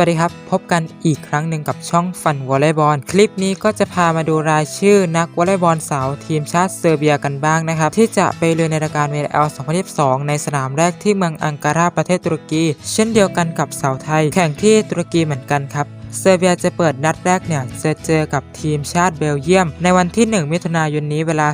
วัสดีครับ พบกันอีกครั้งหนึ่งกับช่องฟันวอลเลย์บอล คลิปนี้ก็จะพามาดูรายชื่อนักวอลเลย์บอลสาวทีมชาติเซอร์เบียกันบ้างนะครับ ที่จะไปเลือนในรายการเวลเอล2022 ในสนามแรกที่เมืองอังการาประเทศตุรกี เช่นเดียวกันกับสาวไทย แข่งที่ตุรกีเหมือนกันครับ เซอร์เบียจะเปิดนัดแรกเนี่ยจะเจอกับทีมชาติเบลเยียม ในวันที่ 1 มิถุนายนนี้เวลา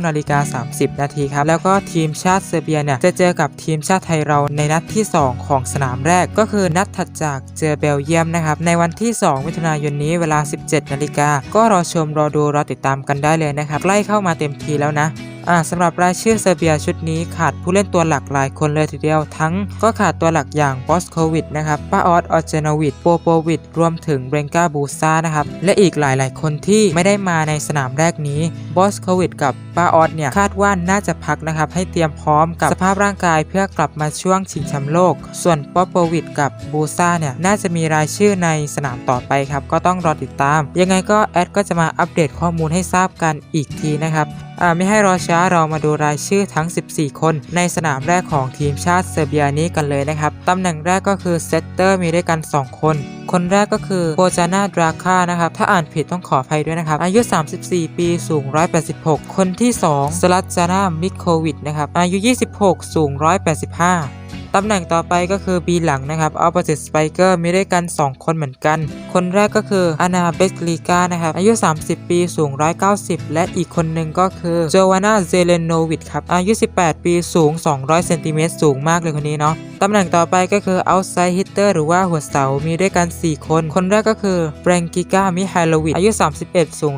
19นาฬิกา30 นาทีครับ แล้วก็ทีมชาติเซอร์เบียเนี่ยจะเจอกับทีมชาติไทยเราในนัดที่ 2 ของสนามแรก ก็คือนัดถัดจากเจอเบลเยียมนะครับ ในวันที่ 2 มิถุนายนนี้เวลา 17นาฬิกาก็รอชมรอดูรอติดตามกันได้เลยนะครับใกล้เข้ามาเต็มทีแล้วนะ อ่าสำหรับรายชื่อเซอร์เบียชุดนี้ขาดผู้เล่นตัวหลักหลายคนเลยทีเดียว ทั้งก็ขาดตัวหลักอย่างบอสโควิดนะครับป้าออสออเจโนวิดโปโปวิดรวมถึงเบรงกาบูซานะครับ และอีกหลายๆ คนที่ไม่ได้มาในสนามแรกนี้บอสโควิดกับป้าออสเนี่ยคาดว่าน่าจะพักนะครับ ให้เตรียมพร้อมกับสภาพร่างกายเพื่อกลับมาช่วงชิงแชมป์โลก ส่วนปอโปวิดกับบูซาเนี่ยน่าจะมีรายชื่อในสนามต่อไปครับก็ต้องรอติดตาม ยังไงก็แอดก็จะมาอัปเดตข้อมูลให้ทราบกันอีกทีนะครับ ไม่ให้รอช้าเรามาดูรายชื่อทั้ง 14 คน ในสนามแรกของทีมชาติเซอร์เบียนี้กันเลยนะครับตำแหน่งแรกก็คือเซตเตอร์มีด้วยกัน 2 คนคนแรกก็คือโบจานาดราคานะครับ ถ้าอ่านผิดต้องขออภัยด้วยนะครับ อายุ 34 ปี สูง 186 คนที่ 2 สลัดจานามิโควิดนะครับ อายุ 26 สูง 185 ตำแหน่งต่อไปก็คือ B หลังนะครับ Opposite Spiker มีด้วยกัน 2 คนเหมือนกัน คนแรกก็คืออานาเบสลีกานะครับอายุ 30 ปีสูง 190 และอีกคนหนึ่งก็คือโจวานาเซเลนโนวิดครับอายุ 18 ปีสูง 200เซนติเมตรสูงมากเลยคนนี้เนาะตำแหน่งต่อไปก็คือ outside hitter หรือว่าหัวเสา มีด้วยกัน 4 คน คนแรกก็คือเบรงกิก้า มิไฮโลวิดอายุ 31 สูง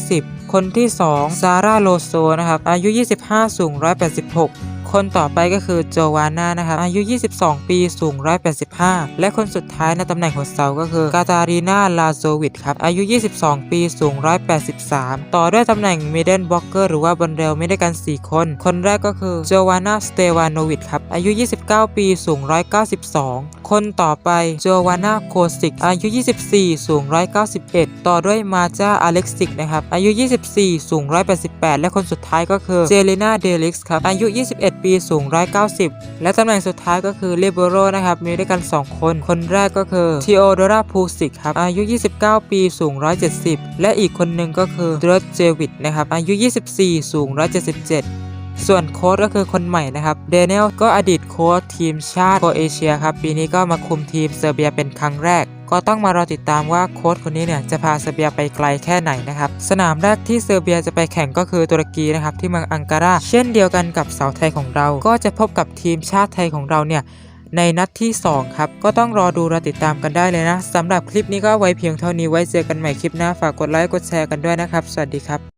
190 คนที่ 2 ซาร่า โลโซ นะครับ อายุ 25 สูง 186 คนต่อไปก็คือโจวาน่านะครับอายุ 22 ปีสูง 185 และคนสุดท้ายในตำแหน่งหัวเสาก็คือกาตารีนาลาโซวิดครับอายุ 22 ปีสูง 183 ต่อด้วยตำแหน่งมิดเดิลบล็อกเกอร์หรือว่าบนเรลไม่ได้กัน 4 คน คนแรกก็คือโจวาน่าสเตวานโนวิดครับอายุ 29 ปีสูง 192 คนต่อไปโจวาน่าโคสิก อายุ 24 สูง 191 ต่อด้วยมาจาอเล็กซิกนะครับ อายุ 24 สูง 188 และคนสุดท้ายก็คือเจเลนาเดลิกครับ อายุ 21 ปี สูง 190 และตำแหน่งสุดท้ายก็คือเลเบโรนะครับ มีด้วยกัน 2 คน คนแรกก็คือทีโอโดราพูสิกครับ อายุ 29 ปี สูง 170 และอีกคนหนึ่งก็คือเดรสเจวิดนะครับ อายุ 24 สูง 177 ส่วนโค้ชก็คือคนใหม่นะครับเดน i ลก็อดีตโค้ชทีมชาติโครเอเชียครับปีนี้ก็มาคุมทีมเซอร์เบียเป็นครั้งแรก ก็ต้องมารอติดตามว่าโค้ชคนนี้เนี่ยจะพาเซอร์เบียไปไกลแค่ไหนนะครับสนามแรกที่เซอร์เบียจะไปแข่งก็คือตุรกีนะครับที่เมืองอังการาเช่นเดียวกันกับสาวไทยของเรา ก็จะพบกับทีมชาติไทยของเราเนี่ยในนัดที่ 2 ครับ ก็ต้องรอดูรอติดตามกันได้เลยนะสำหรับคลิปนี้ก็ไว้เพียงเท่านี้ไว้เจอกันใหม่คลิปหน้าฝากกดไลค์กดแชร์กันด้วยนะครับ สวัสดีครับ